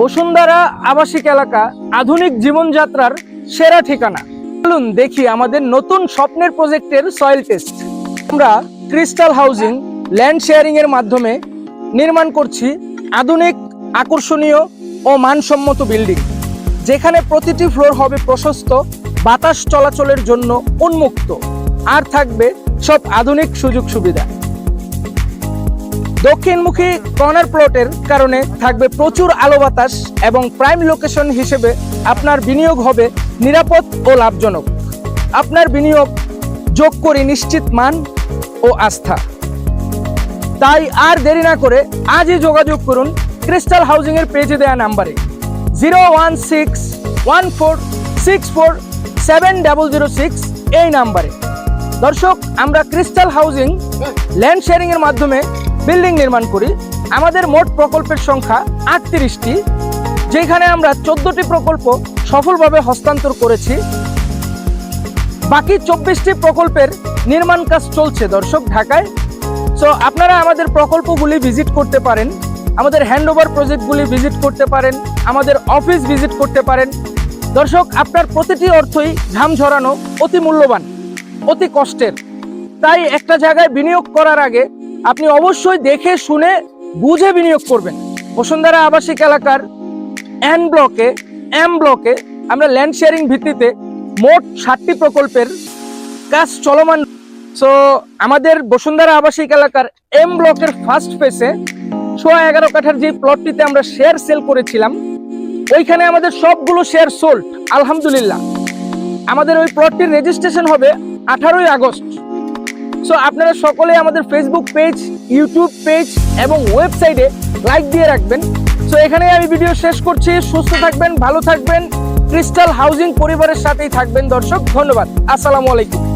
বসুন্ধরা আবাসিক এলাকা, আধুনিক জীবনযাত্রার সেরা ঠিকানা। চলুন দেখি আমাদের নতুন স্বপ্নের প্রজেক্টের সয়েল টেস্ট আমরা ক্রিস্টাল হাউজিং ল্যান্ড শেয়ারিং এর মাধ্যমে নির্মাণ করছি আধুনিক, আকর্ষণীয় ও মানসম্মত বিল্ডিং যেখানে প্রতিটি ফ্লোর হবে প্রশস্ত, বাতাস চলাচলের জন্য উন্মুক্ত। আর থাকবে সব আধুনিক সুযোগ সুবিধা। দক্ষিণমুখী কর্নার প্লটের কারণে থাকবে প্রচুর আলো বাতাস এবং প্রাইম লোকেশন হিসেবে আপনার বিনিয়োগ হবে নিরাপদ ও লাভজনক। আপনার বিনিয়োগ যোগ করি নিশ্চিত মান ও আস্থা। তাই আর দেরি না করে আজই যোগাযোগ করুন ক্রিস্টাল হাউজিং এর পেজে দেওয়া নাম্বারে। Zero one six one four six four seven double zero six এই নাম্বারে। দর্শক, আমরা ক্রিস্টাল হাউজিং ল্যান্ড শেয়ারিং এর মাধ্যমে বিল্ডিং নির্মাণ করি, আমাদের মোট প্রকল্পের সংখ্যা আটত্রিশটি, যেখানে আমরা চোদ্দটি প্রকল্প সফলভাবে হস্তান্তর করেছি। বাকি চব্বিশটি প্রকল্পের নির্মাণ কাজ চলছে দর্শক ঢাকায়। সো আপনারা আমাদের প্রকল্পগুলি ভিজিট করতে পারেন, আমাদের হ্যান্ডওভার প্রজেক্টগুলি ভিজিট করতে পারেন, আমাদের অফিস ভিজিট করতে পারেন। দর্শক, আপনার প্রতিটি অর্থই ঘাম ঝরানো অতি মূল্যবান, অতি কষ্টের। তাই একটা জায়গায় বিনিয়োগ করার আগে আপনি অবশ্যই দেখে শুনে বুঝে বিনিয়োগ করবেন। বসুন্ধরা আবাসিক এলাকার এন ব্লকে এম ব্লকে আমরা ল্যান্ড শেয়ারিং ভিত্তিতে মোট ষাটটি প্রকল্পের কাজ চলমান। সো আমাদের বসুন্ধরা আবাসিক এলাকার এম ব্লকের ফার্স্ট ফেসে সোয়া এগারো কাঠার যে প্লটটিতে আমরা শেয়ার সেল করেছিলাম, ওইখানে আমাদের সবগুলো শেয়ার সোল্ড আলহামদুলিল্লাহ। আমাদের ওই প্লটটির রেজিস্ট্রেশন হবে আঠারোই আগস্ট। সো আপনারা সকলে আমাদের ফেসবুক পেজ ইউটিউব পেজ এবং ওয়েবসাইটে লাইক দিয়ে রাখবেন। সো এখানে আমি ভিডিও শেষ করছি। সুস্থ থাকবেন, ভালো থাকবেন। ক্রিস্টাল হাউজিং পরিবারের সাথেই থাকবেন, দর্শক। ধন্যবাদ। আসসালামু আলাইকুম।